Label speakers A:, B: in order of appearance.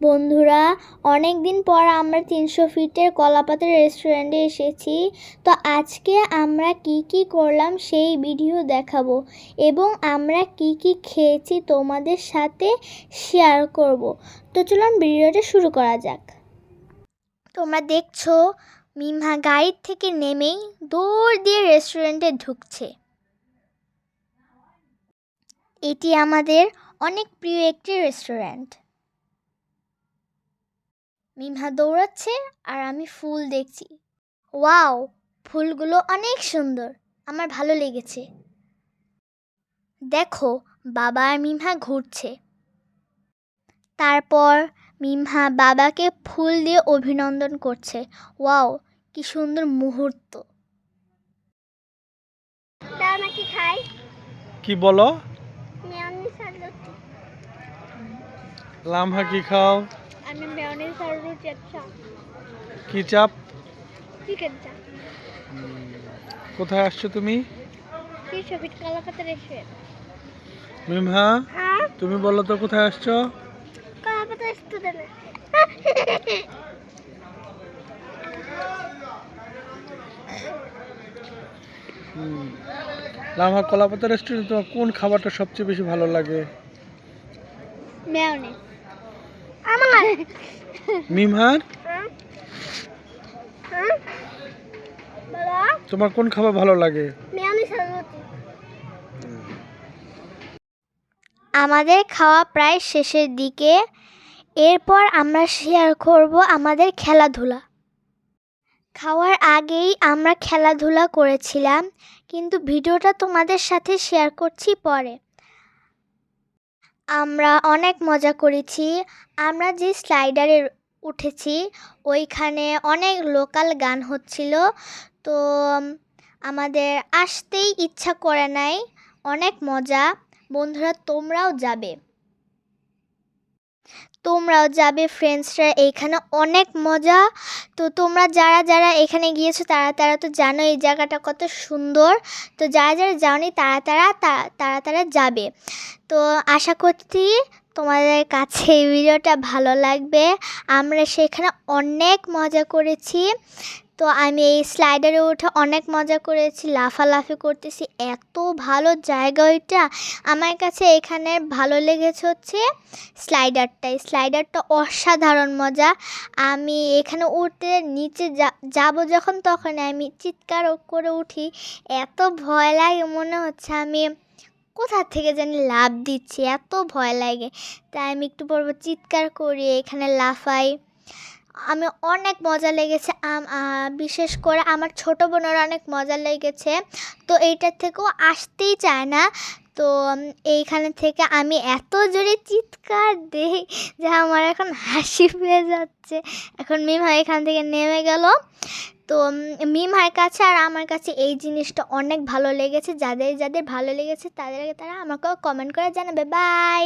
A: বন্ধুরা অনেক দিন পর আমরা তিনশো ফিটের কলাপাতের রেস্টুরেন্টে এসেছি। তো আজকে আমরা কি কি করলাম সেই ভিডিও দেখাবো এবং আমরা কি কি খেয়েছি তোমাদের সাথে শেয়ার করব। তো চলুন ভিডিওটা শুরু করা যাক। তোমরা দেখছ, মিমহা গাড়ির থেকে নেমেই দৌড় দিয়ে রেস্টুরেন্টে ঢুকছে। এটি আমাদের অনেক প্রিয় একটি রেস্টুরেন্ট মিমহা দৌড়াচ্ছে আর আমি ফুল দেখছি। ওয়াও ফুলগুলো অনেক সুন্দর। আমার ভালো লেগেছে। দেখো বাবা আর মিমহা ঘুরছে। তারপর মিমহা বাবাকে ফুল দিয়ে অভিনন্দন করছে। ওয়াও কি সুন্দর মুহূর্ত।
B: কি বলো? লামহা কি খাও?
A: আচ্ছা
B: কি চাপ
A: চিকেন চা।
B: কোথায় আসছো তুমি?
A: কি কলাকাতা রেস্টুরেন্ট
B: মিমহা
A: হ্যাঁ?
B: তুমি বলো তো কোথায় আসছো?
A: কলাকাতা
B: লামহা কলাপাতা রেস্টুরেন্ট তোমার কোন খাবারটা সবচেয়ে বেশি ভালো লাগে?
A: মেয়নিজ আমার।
B: মিমহার?
A: হ্যাঁ? হ্যাঁ?
B: তোমার কোন খাবার ভালো লাগে?
A: আমাদের খাওয়া প্রায় শেষের দিকে। এরপর আমরা শেয়ার করব আমাদের খেলাধুলা। খাওয়ার আগেই আমরা খেলাধুলা করেছিলাম কিন্তু ভিডিওটা তোমাদের সাথে শেয়ার করছি পরে। আমরা অনেক মজা করেছি। আমরা যে স্লাইডারে উঠেছি, ওইখানে অনেক লোকাল গান হচ্ছিল। তো আমাদের আসতেই ইচ্ছা করে নাই। অনেক মজা। বন্ধুরা, তোমরাও যাবে। তোমরাও যাবে ফ্রেন্ডসরা এইখানে অনেক মজা। তো তোমরা যারা যারা এখানে গিয়েছো তারা তারা তো জানো এই জায়গাটা কত সুন্দর। তো যারা যারা যাওনি তারা তারা তারা তারা যাবে। তো আশা করছি তোমাদের কাছে এই ভিডিওটা ভালো লাগবে। আমরা সেখানে অনেক মজা করেছি। তো আমি এই স্লাইডারে উঠে অনেক মজা করেছি, লাফালাফি করতেছি। এত ভালো জায়গা ওইটা। আমার কাছে এখানে ভালো লেগেছে হচ্ছে স্লাইডারটাই স্লাইডারটা অসাধারণ মজা। আমি এখানে উঠতে নিচে যাব যখন তখন আমি চিৎকার করে উঠি। এত ভয় লাগে মনে হচ্ছে আমি কোথা থেকে জানি লাভ দিচ্ছি, এত ভয় লাগে। তাই আমি একটু পরপর চিৎকার করি, এখানে লাফাই। আমি অনেক মজা লেগেছে বিশেষ করে আমার ছোটো বোনের অনেক মজা লেগেছে। তো এইটার থেকেও আসতেই চায় না। তো এইখানে থেকে আমি এত জোরে চিৎকার দিই যে আমার এখন হাসি পেয়ে যাচ্ছে। এখন মিমা এখান থেকে নেমে গেল। তো উম, মিমহার কাছে আর আমার কাছে এই জিনিসটা অনেক ভালো লেগেছে। যাদের যাদের ভালো লেগেছে তাদেরকে তারা আমাকেও কমেন্ট করে জানাবে। বাই